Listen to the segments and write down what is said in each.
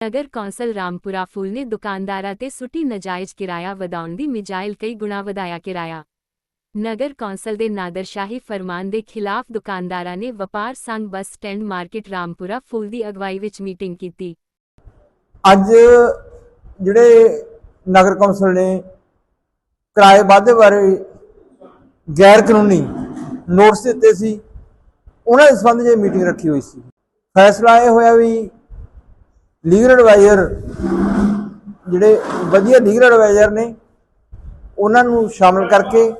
ਨਗਰ council Rampura Phul ਨੇ ਦੁਕਾਨਦਾਰਾਂ ਤੇ ਸੁੱਟੀ ਨਜਾਇਜ਼ ਕਿਰਾਇਆ ਵਧਾਉਣ ਦੀ ਮਿਜਾਇਲ ਕਈ ਗੁਣਾ ਵਧਾਇਆ ਕਿਰਾਇਆ। ਨਗਰ ਕੌਂਸਲ ਦੇ ਨਾਦਰਸ਼ਾਹੀ ਫਰਮਾਨ ਦੇ ਖਿਲਾਫ ਦੁਕਾਨਦਾਰਾਂ ਨੇ ਵਪਾਰ ਸੰਘ bus stand market Rampura Phul ਦੀ ਅਗਵਾਈ ਵਿੱਚ ਮੀਟਿੰਗ ਕੀਤੀ। ਅੱਜ ਜਿਹੜੇ ਨਗਰ ਕੌਂਸਲ ਨੇ ਕਿਰਾਏ ਵਾਧੇ ਬਾਰੇ ਗੈਰ ਕਾਨੂੰਨੀ ਨੋਟਿਸ ਦਿੱਤੇ ਸੀ, ਉਹਨਾਂ ਦੇ ਸੰਬੰਧ 'ਚ ਮੀਟਿੰਗ ਰੱਖੀ ਹੋਈ ਸੀ। ਫੈਸਲਾ ਇਹ ਹੋਇਆ ਵੀ ਲੀਗਲ ਐਡਵਾਈਜ਼ਰ ਜਿਹੜੇ ਵਧੀਆ ਲੀਗਲ ਐਡਵਾਈਜ਼ਰ ਨੇ, ਉਹਨਾਂ ਨੂੰ ਸ਼ਾਮਲ ਕਰਕੇ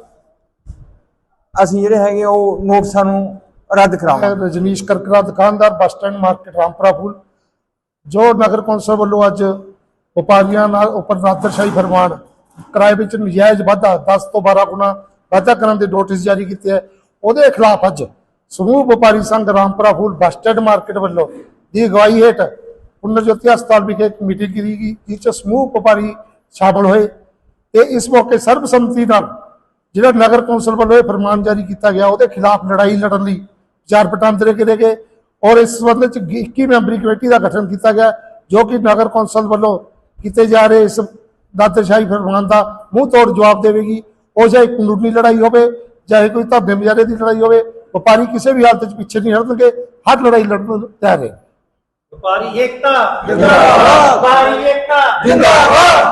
ਅਸੀਂ ਜਿਹੜੇ ਹੈਗੇ ਉਹ ਨੋਟਿਸਾਂ ਨੂੰ ਰੱਦ ਕਰਾਵਾਂਗੇ। ਰਜਨੀਸ਼ ਕਰਕਰਾ, ਦੁਕਾਨਦਾਰ, bus stand market, Rampura Phul ਜੋ ਨਗਰ ਕੌਂਸਲ ਵੱਲੋਂ ਅੱਜ ਵਪਾਰੀਆਂ ਨਾਲ ਉੱਪਰ ਨਾਦਰਸ਼ਾਹੀ ਫਰਮਾਨ, ਕਿਰਾਏ ਵਿੱਚ ਨਜਾਇਜ਼ ਵਾਧਾ 10 ਤੋਂ 12 ਗੁਣਾ ਵਾਧਾ ਕਰਨ ਦੇ ਨੋਟਿਸ ਜਾਰੀ ਕੀਤੇ ਹੈ ਉਹਦੇ ਖਿਲਾਫ ਅੱਜ ਸਮੂਹ ਵਪਾਰੀ ਸੰਘ Rampura Phul bus stand market ਵੱਲੋਂ ਦੀ ਅਗਵਾਈ ਹੇਠ ਪੁਨਰਜੋਤੀ ਹਸਪਤਾਲ ਵਿਖੇ ਇੱਕ ਮੀਟਿੰਗ ਕੀਤੀ ਗਈ, ਜਿਸ 'ਚ ਸਮੂਹ ਵਪਾਰੀ ਸ਼ਾਮਲ ਹੋਏ। ਤੇ ਇਸ ਮੌਕੇ ਸਰਬਸੰਮਤੀ ਨਾਲ ਜਿਹੜਾ ਨਗਰ ਕੌਂਸਲ ਵੱਲੋਂ ਇਹ ਫਰਮਾਨ ਜਾਰੀ ਕੀਤਾ ਗਿਆ, ਉਹਦੇ ਖਿਲਾਫ ਲੜਾਈ ਲੜਨ ਲਈ ਚਾਰ ਪਟਾਂਦਰੇ ਕੀਤੇ ਗਏ ਔਰ ਇਸ ਸੰਬੰਧ ਵਿੱਚ 21 ਮੈਂਬਰੀ ਕਮੇਟੀ ਦਾ ਗਠਨ ਕੀਤਾ ਗਿਆ, ਜੋ ਕਿ ਨਗਰ ਕੌਂਸਲ ਵੱਲੋਂ ਕੀਤੇ ਜਾ ਰਹੇ ਇਸ ਦਾਤਰਸ਼ਾਹੀ ਫਰਮਾਨ ਦਾ ਮੂੰਹ ਤੋੜ ਜਵਾਬ ਦੇਵੇਗੀ। ਉਹ ਚਾਹੇ ਕਾਨੂੰਨੀ ਲੜਾਈ ਹੋਵੇ, ਚਾਹੇ ਕੋਈ ਧਰਨੇ ਮੁਜ਼ਾਹਰੇ ਦੀ ਲੜਾਈ ਹੋਵੇ, ਵਪਾਰੀ ਕਿਸੇ ਵੀ ਹਾਲਤ ਵਿੱਚ ਪਿੱਛੇ ਨਹੀਂ ਹਟਣਗੇ, ਹਰ ਲੜਾਈ ਲੜਨ ਨੂੰ ਤਿਆਰ ਹੈ ਵਪਾਰੀ ਏਕਤਾ। ਜਿੰਦਾਬਾਦ। ਵਪਾਰੀ ਏਕਤਾ। ਜਿੰਦਾਬਾਦ।